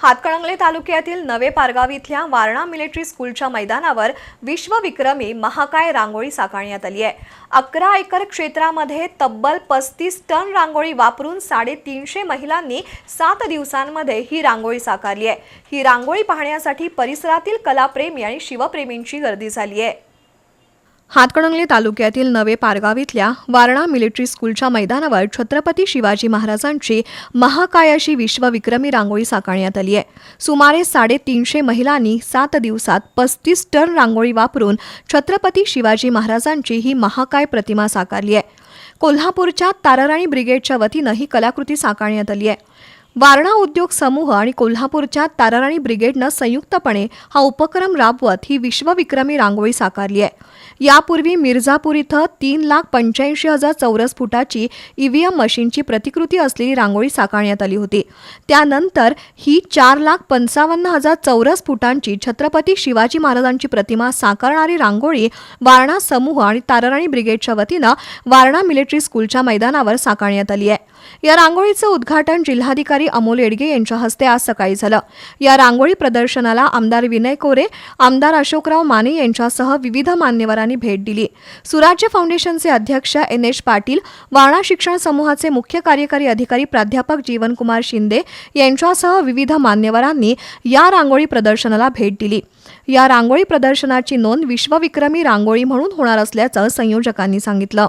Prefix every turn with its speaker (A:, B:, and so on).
A: हातकणंगले तालुक्यातील नवे पारगाव इथल्या वारणा मिलिटरी स्कूलच्या मैदानावर विश्वविक्रमी महाकाय रांगोळी साकारण्यात आली आहे. अकरा एकर क्षेत्रामध्ये तब्बल पस्तीस टन रांगोळी वापरून साडेतीनशे महिलांनी सात दिवसांमध्ये ही रांगोळी साकारली आहे. ही रांगोळी पाहण्यासाठी परिसरातील कलाप्रेमी आणि शिवप्रेमींची गर्दी झाली आहे. हातकणंगले तालुक्यातील नवे पारगाव इथल्या वारणा मिलिटरी स्कूलच्या मैदानावर छत्रपती शिवाजी महाराजांची महाकायाशी विश्वविक्रमी रांगोळी साकारण्यात आली आहे. सुमारे साडेतीनशे महिलांनी सात दिवसात पस्तीस टन रांगोळी वापरून छत्रपती शिवाजी महाराजांची ही महाकाय प्रतिमा साकारली आहे. कोल्हापूरच्या ताराराणी ब्रिगेडच्या वतीनं ही कलाकृती साकारण्यात आली आहे. वारणा उद्योग समूह आणि कोल्हापूरच्या ताराराणी ब्रिगेडनं संयुक्तपणे हा उपक्रम राबवत ही विश्वविक्रमी रांगोळी साकारली आहे. यापूर्वी मिर्झापूर इथं तीन लाख पंच्याऐंशी हजार चौरस फुटाची ईव्हीएम मशीनची प्रतिकृती असलेली रांगोळी साकारण्यात आली होती. त्यानंतर ही चार लाख पंचावन्न हजार चौरस फुटांची छत्रपती शिवाजी महाराजांची प्रतिमा साकारणारी रांगोळी वारणा समूह आणि ताराराणी ब्रिगेडच्या वतीनं वारणा मिलिटरी स्कूलच्या मैदानावर साकारण्यात आली आहे. या रांगोळीचं उद्घाटन जिल्हाधिकारी अमोल येडगे यांच्या हस्ते आज सकाळी झालं. या रांगोळी प्रदर्शनाला आमदार विनय कोरे आमदार अशोकराव माने यांच्यासह विविध मान्यवरांनी भेट दिली. सुराज्य फाउंडेशनचे अध्यक्ष एन एच पाटील वाणा शिक्षण समूहाचे मुख्य कार्यकारी अधिकारी प्राध्यापक जीवनकुमार शिंदे यांच्यासह विविध मान्यवरांनी या रांगोळी प्रदर्शनाला भेट दिली. या रांगोळी प्रदर्शनाची नोंद विश्वविक्रमी रांगोळी म्हणून होणार असल्याचं संयोजकांनी सांगितलं.